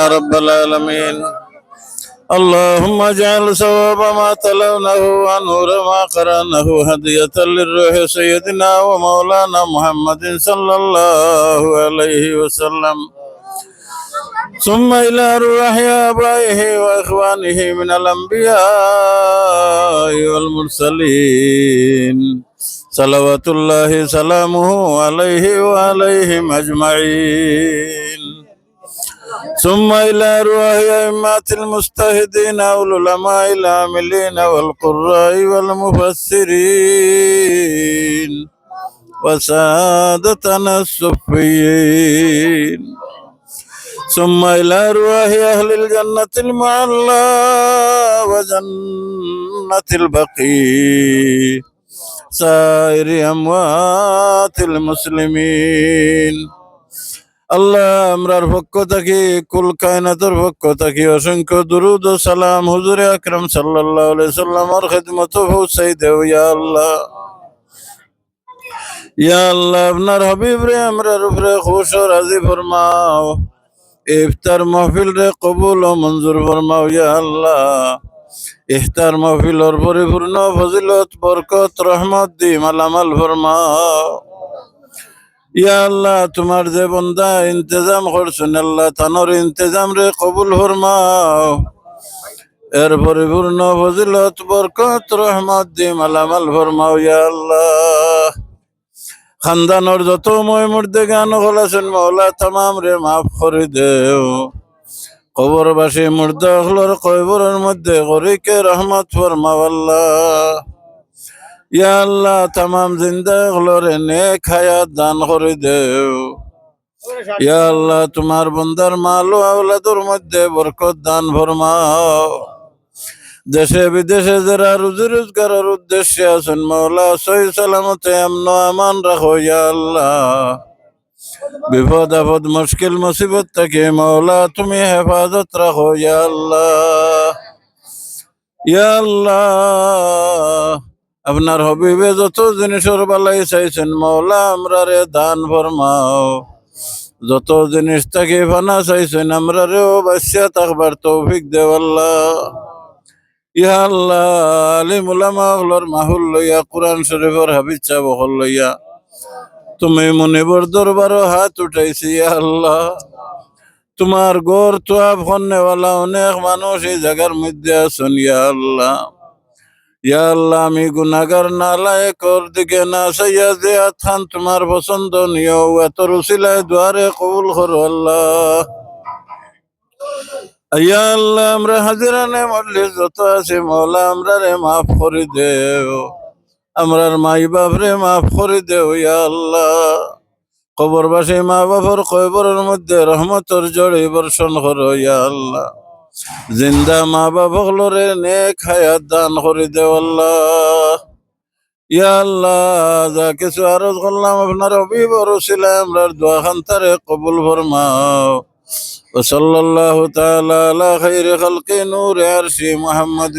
رب العالمين اللهم اجعل ثواب ما تلونه ونور ما قرأنه هدية للروح سيدنا ومولانا محمد صلى الله عليه وسلم ثم إلى أرواح آبائه وإخوانه من الأنبياء والمرسلين صلوات الله سلامه عليه وعليهم أجمعين ثم إلى أرواح أئمة المجتهدين والعلماء العاملين والقراء والمفسرين وسادتنا الصفيين ثم إلى أرواح أهل الجنة المعلى وجنة البقيع سائر أموات المسلمين আল্লাহ, আমরার পক্ষ থেকে, কুল কায়নাতের পক্ষ থেকে অসংখ্য দুরুদ ও সালাম হুজুরে আকরাম আলাইহি সাল্লামের খিদমত পৌঁছাই দেও ইয়া আল্লাহ। ইয়া আল্লাহ, আপনার হাবিব রে আমরার উপরে খুশ ও রাজি ফরমাও। ইফতার মাহফিল রে কবুল ও মঞ্জুর ফরমাও, ইয়া আল্লাহ। ইফতার মাহফিলর পরিপূর্ণ ফজিলত, বরকত, রহমত দি মালামাল ফরমাও। ইয়া আল্লাহ, তোমার যে বন্দা ইন্তজাম করছেন আল্লাহ, তানোর ইন্তজাম রে কবুল ফরমাও। এর পরিপূর্ণ ফজিলত, বরকত, রহমত দি মালামাল ফরমাও ইয়া আল্লাহ। খানদানোর যত মই মুর্দে গান গলাছেন মৌলা তামাম রে মাফ করে দেও। কবরবাসী মুর্দা হলর কবরের মধ্যে গরিকে রহমত ফরমাও আল্লাহ। ইয়া আল্লাহ, তামাম জিন্দা হলরে নেক হায়াত দান করে দেও। ইয়া আল্লাহ, তোমার বন্দার মাল ও মধ্যে বরকত দান ফরমাও। দেশে বিদেশে যারা রুজি রোজগারের উদ্দেশ্যে আছেন মৌলা সহি সালামতে আমন আমান রাখো, ইয়া বিপদ আপদ, মুশকিল মুসিবত থেকে মৌলা তুমি হেফাজত রাখো, ইয়া আল্লাহ। ইয়া আল্লাহ। আপনার হবিবে যত জিনিসের বালাই চাইছেন মৌলা আমরা রে দান ফরমাও। যত জিনিস থেকে ফানা চাইছেন, আমরা রেও বাসিয়া থাকবার তৌফিক দেওয়াল্লাহ ইয়া আল্লাহ, আলিম উলামা হলর মাহুল লইয়া, কোরআন শরীফর হাবিজ সাহেব হল লইয়া। তুমি মনিবর দরবার হাত উঠাইছি ইয়া আল্লাহ। তোমার গোর তোয়াব খন্নেওয়ালা অনেক মানুষ এই জায়গার মধ্যে আছেন ইয়া আল্লাহ। ইয়া আল্লাহ, আমি গুনাগার নালায় কর দিকে না সাইয়া যে আথান তোমার পছন্দ নিও। এত রুসিলায় দুয়ারে কবুল করো আল্লাহ। ইয়া আল্লাহ, আমরা হাজিরানে মল্লি যত আছে মৌলা, আমরা রে মাফ করে দেও। আমরার মাই বাপ রে মাফ করে দেও, ইয়া আল্লাহ। কবরবাসী মা বাবার কবরের মধ্যে রহমতর জড়ে বর্ষণ করো, ইয়া আল্লাহ। জিন্দা মা বাবা হলরে নেক হায়াত দান করে দেও আল্লাহ ইয়া আল্লাহ যা কিছু আরজ করলাম আপনার অভিবর ছিল আমরা দোয়া খান্তারে কবুল ফরমাও وصلى الله تعالى على خير خلق نور عرش محمد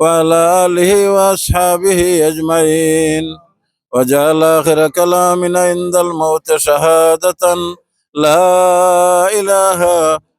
وعلى آله وأصحابه أجمعين وجعل آخر كلامنا عند الموت شهادة لا إله إلا